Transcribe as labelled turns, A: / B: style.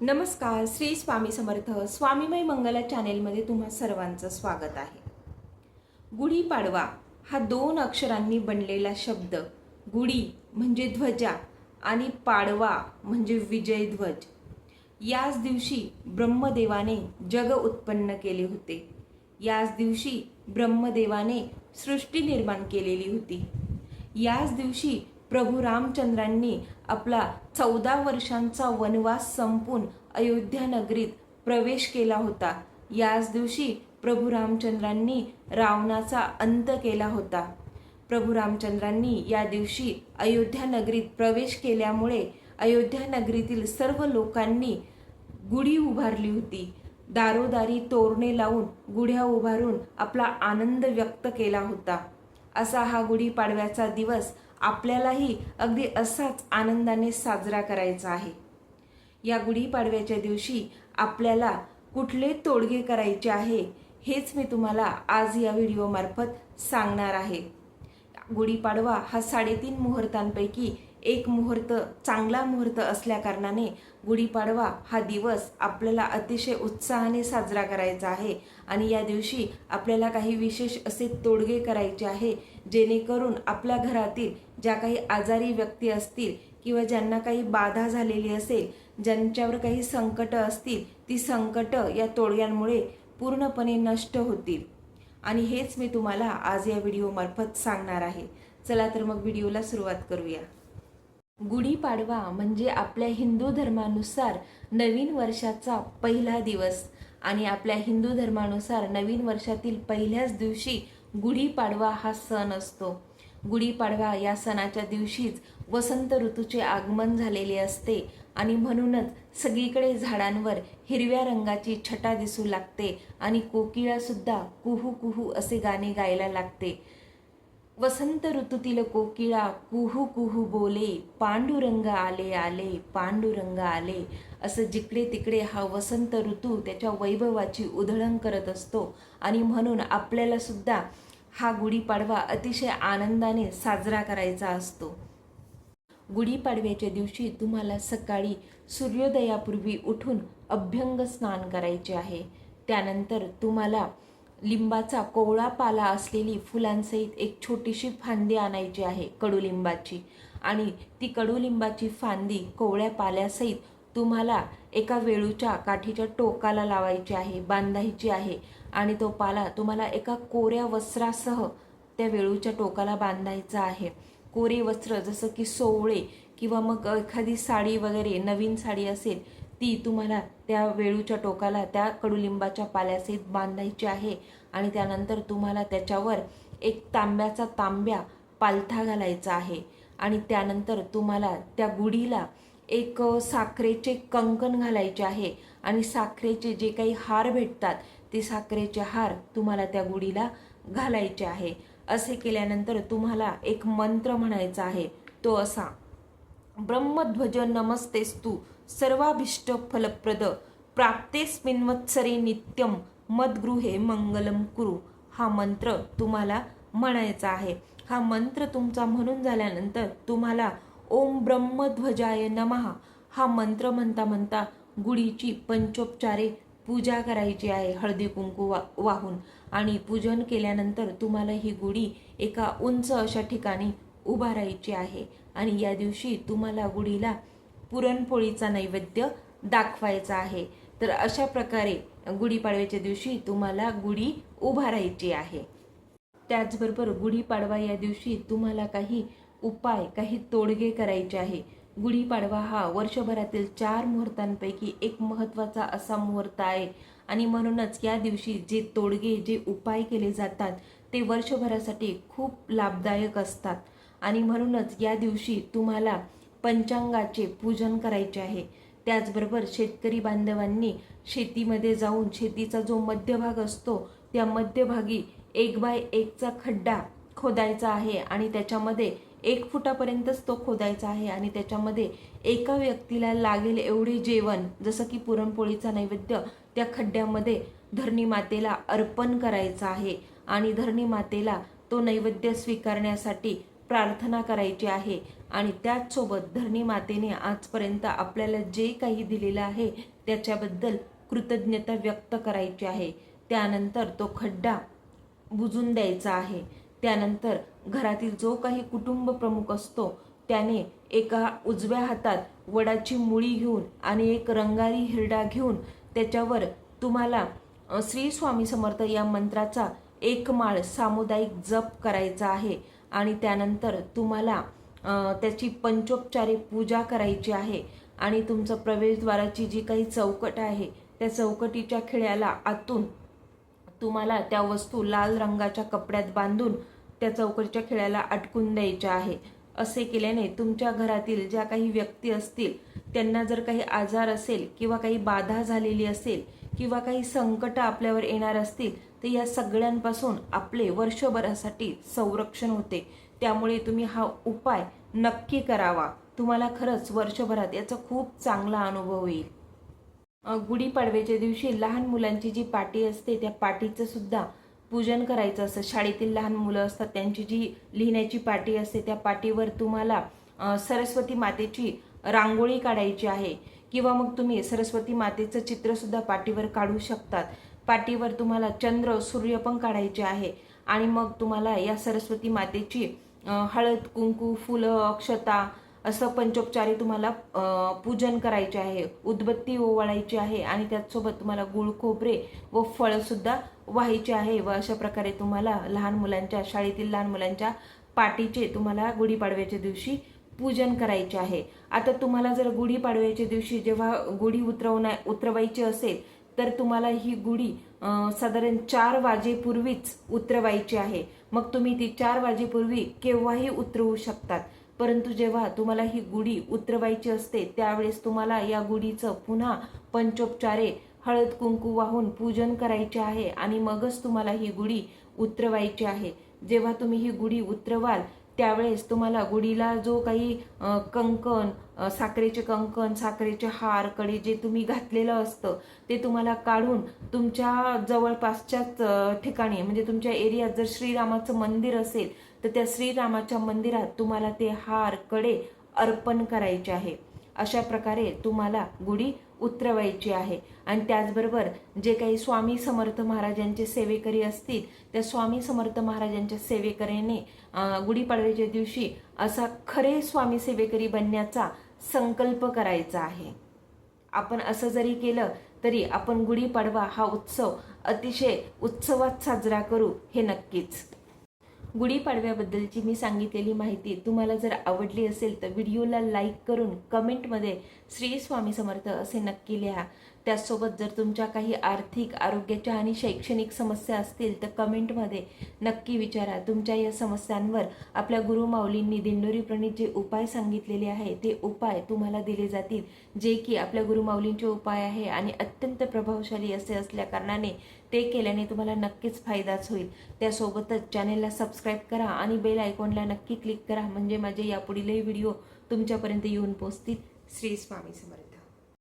A: नमस्कार श्री स्वामी समर्थ स्वामीमय मंगला चॅनेलमध्ये तुम्हा सर्वांचं स्वागत आहे. गुढीपाडवा हा दोन अक्षरांनी बनलेला शब्द. गुढी म्हणजे ध्वजा आणि पाडवा म्हणजे विजय ध्वज. याच दिवशी ब्रह्मदेवाने जग उत्पन्न केले होते. याच दिवशी ब्रह्मदेवाने सृष्टी निर्माण केलेली होती. याच दिवशी प्रभू रामचंद्रांनी आपला चौदा वर्षांचा वनवास संपून अयोध्या नगरीत प्रवेश केला होता. याच दिवशी प्रभू रामचंद्रांनी रावणाचा अंत केला होता. प्रभू रामचंद्रांनी या दिवशी अयोध्या नगरीत प्रवेश केल्यामुळे अयोध्या नगरीतील सर्व लोकांनी गुढी उभारली होती. दारोदारी तोरणे लावून गुढ्या उभारून आपला आनंद व्यक्त केला होता. असा हा गुढीपाडव्याचा दिवस आपल्यालाही अगदी असाच आनंदाने साजरा करायचा आहे. या गुढीपाडव्याच्या दिवशी आपल्याला कुठले तोडगे करायचे आहे हेच मी तुम्हाला आज या व्हिडिओमार्फत सांगणार आहे. गुढीपाडवा हा साडेतीन मुहूर्तांपैकी एक मुहूर्त चांगला मुहूर्त असल्याकारणाने गुढीपाडवा हा दिवस आपल्याला अतिशय उत्साहाने साजरा करायचा आहे आणि या दिवशी आपल्याला काही विशेष असे तोडगे करायचे आहे जेणेकरून आपल्या घरातील ज्या काही आजारी व्यक्ती असतील किंवा ज्यांना काही बाधा झालेली असेल ज्यांच्यावर काही संकटं असतील ती संकटं या तोडग्यांमुळे पूर्णपणे नष्ट होतील. आणि हेच मी तुम्हाला आज या व्हिडिओमार्फत सांगणार आहे. चला तर मग व्हिडिओला सुरुवात करूया. गुढीपाडवा म्हणजे आपल्या हिंदू धर्मानुसार नवीन वर्षाचा पहिला दिवस. आणि आपल्या हिंदू धर्मानुसार नवीन वर्षातील पहिल्याच दिवशी गुढीपाडवा हा सण असतो. गुढीपाडवा या सणाच्या दिवशीच वसंत ऋतूचे आगमन झालेले असते आणि म्हणूनच सगळीकडे झाडांवर हिरव्या रंगाची छटा दिसू लागते आणि कोकिळासुद्धा कुहू कुहू असे गाणे गायला लागते. वसंत ऋतूतील कोकिळा कुहू कुहू बोले पांडुरंग आले आले पांडुरंग आले असं जिकडे तिकडे हा वसंत ऋतू त्याच्या वैभवाची उधळण करत असतो आणि म्हणून आपल्यालासुद्धा हा गुढीपाडवा अतिशय आनंदाने साजरा करायचा असतो. गुढीपाडव्याच्या दिवशी तुम्हाला सकाळी सूर्योदयापूर्वी उठून अभ्यंग स्नान करायचे आहे. त्यानंतर तुम्हाला लिंबाचा कोवळा पाला असलेली फुलांसहित एक छोटीशी फांदी आणायची आहे कडुलिंबाची. आणि ती कडुलिंबाची फांदी कोवळ्या पाल्यासहित तुम्हाला एका वेळूच्या काठीच्या टोकाला लावायची आहे बांधायची आहे. आणि तो पाला तुम्हाला एका कोऱ्या वस्त्रासह त्या वेळूच्या टोकाला बांधायचा आहे. कोरे वस्त्र जसं की सोवळे किंवा मग एखादी साडी वगैरे नवीन साडी असेल ती तुम्हाला त्या वेळूच्या टोकाला त्या कडुलिंबाच्या पाल्यासहित बांधायची आहे. आणि त्यानंतर तुम्हाला त्याच्यावर एक तांब्याचा तांब्या पालथा घालायचा आहे. आणि त्यानंतर तुम्हाला त्या गुढीला एक साखरेचे कंकण घालायचे आहे. आणि साखरेचे जे काही हार भेटतात ते साखरेचे हार तुम्हाला त्या गुढीला घालायचे आहे. असे केल्यानंतर तुम्हाला एक मंत्र म्हणायचा आहे. तो असा ब्रह्मध्वज नमस्तेस्तू सर्वाभिष्ट फलप्रद प्राप्तेस्मिन्वत्सरे नित्यम मदगृहे मंगलम कुरु. हा मंत्र तुम्हाला म्हणायचा आहे. हा मंत्र तुमचा म्हणून झाल्यानंतर तुम्हाला ओम ब्रह्मध्वजाय नमहा हा मंत्र म्हणता म्हणता गुढीची पंचोपचारे पूजा करायची आहे हळदी कुंकू वा वाहून. आणि पूजन केल्यानंतर तुम्हाला ही गुढी एका उंच अशा ठिकाणी उभारायची आहे. आणि या दिवशी तुम्हाला गुढीला पुरणपोळीचा नैवेद्य दाखवायचा आहे. तर अशा प्रकारे गुढीपाडव्याच्या दिवशी तुम्हाला गुढी उभारायची आहे. त्याचबरोबर गुढीपाडवा या दिवशी तुम्हाला काही उपाय काही तोडगे करायचे आहे. गुढीपाडवा हा वर्षभरातील चार मुहूर्तांपैकी एक महत्त्वाचा असा मुहूर्त आहे. आणि म्हणूनच या दिवशी जे तोडगे जे उपाय केले जातात ते वर्षभरासाठी खूप लाभदायक असतात. आणि म्हणूनच या दिवशी तुम्हाला पंचांगाचे पूजन करायचे आहे. त्याचबरोबर शेतकरी बांधवांनी शेतीमध्ये जाऊन शेतीचा जो मध्यभाग असतो त्या मध्यभागी एक बाय एकचा खड्डा खोदायचा आहे आणि त्याच्यामध्ये एक फुटापर्यंतच तो खोदायचा आहे आणि त्याच्यामध्ये एका व्यक्तीला लागेल एवढे जेवण जसं की पुरणपोळीचा नैवेद्य त्या खड्ड्यामध्ये धरणी मातेला अर्पण करायचं आहे आणि धरणी मातेला तो नैवेद्य स्वीकारण्यासाठी प्रार्थना करायची आहे आणि त्याचसोबत धरणी मातेने आजपर्यंत आपल्याला जे काही दिलेलं आहे त्याच्याबद्दल कृतज्ञता व्यक्त करायची आहे. त्यानंतर तो खड्डा बुजून द्यायचा आहे. त्यानंतर घरातील जो काही कुटुंब प्रमुख असतो त्याने एका उजव्या हातात वडाची मुळी घेऊन आणि एक रंगारी हिरडा घेऊन त्याच्यावर तुम्हाला श्री स्वामी समर्थ या मंत्राचा एक माळ सामुदायिक जप करायचा आहे आणि त्यानंतर तुम्हाला त्याची पंचोपचारी पूजा करायची आहे आणि तुमचं प्रवेशद्वाराची जी काही चौकट आहे त्या चौकटीच्या खिळ्याला आतून तुम्हाला त्या वस्तू लाल रंगाच्या कपड्यात बांधून त्या चौकटीच्या खिळ्याला अटकून द्यायच्या आहे. असे केल्याने तुमच्या घरातील ज्या काही व्यक्ती असतील त्यांना जर काही आजार असेल किंवा काही बाधा झालेली असेल किंवा काही संकट आपल्यावर येणार असतील तर या सगळ्यांपासून आपले वर्षभरासाठी संरक्षण होते. त्यामुळे तुम्ही हा उपाय नक्की करावा. तुम्हाला खरंच वर्षभरात याचा खूप चांगला अनुभव येईल. गुढीपाडव्याच्या दिवशी लहान मुलांची जी पाटी असते त्या पाटीचं सुद्धा पूजन करायचं असतं. शाळेतील लहान मुलं असतात त्यांची जी लिहिण्याची पाटी असते त्या पाटीवर तुम्हाला सरस्वती मातेची रांगोळी काढायची आहे. किंवा मग तुम्ही सरस्वती मातेचं चित्रसुद्धा पाटीवर काढू शकतात. पाटीवर तुम्हाला चंद्र सूर्य पण काढायचे आहे. आणि मग तुम्हाला या सरस्वती मातेची हळद कुंकू फुलं अक्षता असं पंचोपचारी तुम्हाला पूजन करायचे आहे. उदबत्ती ओवाळायची आहे आणि त्याचसोबत तुम्हाला गुळ खोबरे व फळंसुद्धा व्हायची आहे व अशा प्रकारे तुम्हाला लहान मुलांच्या शाळेतील लहान मुलांच्या पाटीचे तुम्हाला गुढीपाडव्याच्या दिवशी पूजन करायचे आहे. आता तुम्हाला जर गुढीपाडव्याच्या दिवशी जेव्हा गुढी उतरवण्या उतरवायची असेल तर तुम्हाला ही गुढी साधारण चार वाजेपूर्वीच उतरवायची आहे. मग तुम्ही ती चार वाजेपूर्वी केव्हाही उतरवू शकतात. परंतु जेव्हा तुम्हाला ही गुढी उतरवायची असते त्यावेळेस तुम्हाला या गुढीचं पुन्हा पंचोपचारे हळद कुंकू वाहून पूजन करायचे आहे आणि मगच तुम्हाला ही गुढी उतरवायची आहे. जेव्हा तुम्ही ही गुढी उतरवाल त्यावेळेस तुम्हाला गुढीला जो काही कंकण साखरेचे कंकण साखरेचे हारकडे जे तुम्ही घातलेलं असतं ते तुम्हाला काढून तुमच्या जवळपासच्याच ठिकाणी म्हणजे तुमच्या एरियात जर श्रीरामाचं मंदिर असेल तर त्या श्रीरामाच्या मंदिरात तुम्हाला ते हारकडे अर्पण करायचे आहे. अशा प्रकारे तुम्हाला गुढी उतरवायची आहे. आणि त्याचबरोबर जे काही स्वामी समर्थ महाराजांचे सेवेकरी असतील त्या स्वामी समर्थ महाराजांच्या सेवेकरीने गुढीपाडव्याच्या दिवशी असा खरे स्वामी सेवेकरी बनण्याचा संकल्प करायचा आहे. आपण असं जरी केलं तरी आपण गुढीपाडवा हा उत्सव अतिशय उत्सवात साजरा करू हे नक्कीच. गुढीपाडव्याबद्दलची मी सांगितलेली माहिती तुम्हाला जर आवडली असेल तर व्हिडिओला लाईक करून कमेंटमध्ये श्री स्वामी समर्थ असे नक्की लिहा. त्याचसोबत जर तुमच्या काही आर्थिक आरोग्याच्या आणि शैक्षणिक समस्या असतील तर कमेंटमध्ये नक्की विचारा. तुमच्या या समस्यांवर आपल्या गुरुमाऊलींनी दिंडोरी प्रणित जे उपाय सांगितलेले आहे ते उपाय तुम्हाला दिले जातील. जे की आपल्या गुरुमाऊलींचे उपाय आहे आणि अत्यंत प्रभावशाली असे असल्या कारणाने ते केल्याने तुम्हाला नक्कीच फायदाच होईल. त्यासोबतच चॅनेलला सबस्क्राईब करा आणि बेल आयकॉनला नक्की क्लिक करा. म्हणजे माझे यापुढीलही व्हिडिओ तुमच्यापर्यंत येऊन पोहोचतील. श्री स्वामी समर्थ.